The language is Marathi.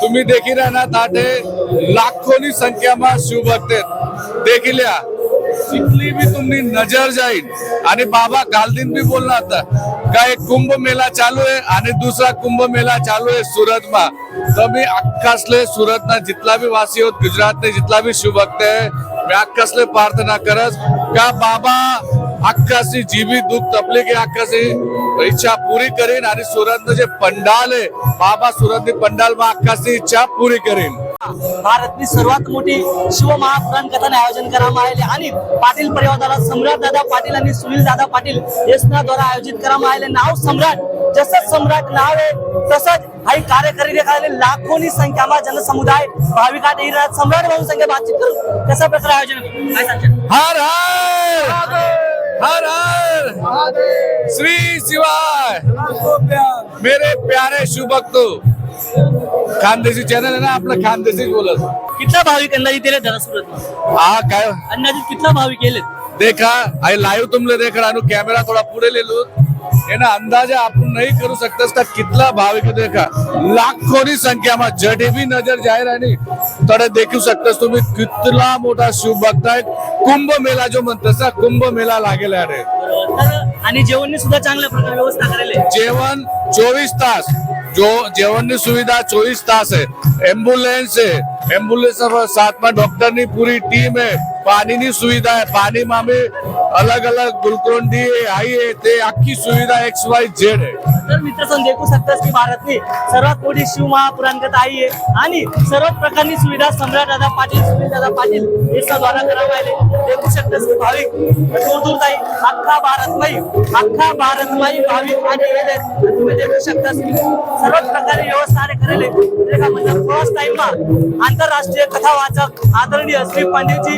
तुम्ही देखील ना ताटे लाखोनी संख्याમાં शिवभक्त आहेत. देखील या. जितली बी तुम्ही नजर जाईल. आणि बाबा गालदीन बी बोलला होता का एक कुंभ मेला चालू आहे आणि दुसरा कुंभ मेला चालू आहे सुरतમાં तर मी अख्खासले सुरतना जितला भी वासी होत गुजरात ने जितला भी शिवभक्त आहे मी अख्खासले प्रार्थना करत का बाबा આકાશની જીવી દુઃખ તકલીફ આકાશની ઈચ્છા પૂરી आणि અને સુરતનો पंडाल बाबा હે पंडाल સુરતની પંડાલમાં આકાશની ઈચ્છા પૂરી કરીને भारतनी सर्वात मोठी शिवमहापुराण कथाने आयोजन करा आले आणि पाटील परिवार सम्राट दादा पाटील आणि सुनील दादा पाटील यसना द्वारा आयोजित करावं आले नाव सम्राट. जसंच सम्राट नाव आहे तसंच काही कार्यकर्ते करायला लाखोनी संख्यामा जनसमुदाय भाविकात येणार सम्राट म्हणून संख्या बातचीत करू कशा प्रकारे आयोजन हर हर श्री शिवाय मेरे प्यारे शिवभक्तो खानदेशी चॅनल आहे ना आपलं खानदेशीच बोलत. कितला भाविक धरा सुरत? हा काय? अंदाजित कितला भाविक येले देखा आई लाईव्ह तुमले देख हूं कैमरा थोड़ा पुढे ले लो है ना अंदाजा आपण नहीं करू सकतस का कितला भाविक देखा? लाखोनी संख्याમાં जडे भी नजर जाहीर आणि तडे देखू शकतस तुम्ही कितला मोठा शिवभक्त आहे. कुंभ मेला जो म्हणतस ना कुंभ मेला लागेल अरे आणि जेवण सुद्धा चांगल्या प्रकारे व्यवस्था करायला जेवण चोवीस तास. जो जेवणની सुविधा चोवीस तास आहे. एम्बुलेन्स आहे. एम्बुलेन्स साथ में डॉक्टर ની पूरी टीम है પાણીની સુવિધા है પાણી માં બી અલગ અલગ ગ્લુકોન डी आई है તે આખી સુવિધા एक्स वाय झेड है तर मित्र सण देखू शकतास की भारतनी सर्वात मोठी शिव महापुराण कथा आई आहे आणि सर्व प्रकारची सुविधा सम्राट दादा पाटील सुनील दादा पाटील यांच्या द्वारा करावं आले देखू शकतास की भाविक दूर दूर जाई अख्खा भारतमय अख्खा भारतमय भाविक आणि गेले तुम्ही देखू शकतास की सर्व प्रकारे व्यवस्था आणि करेले देखा म्हणजे फर्स्ट टाइम मा आंतरराष्ट्रीय कथा वाचक आदरणीय श्री पंडितजी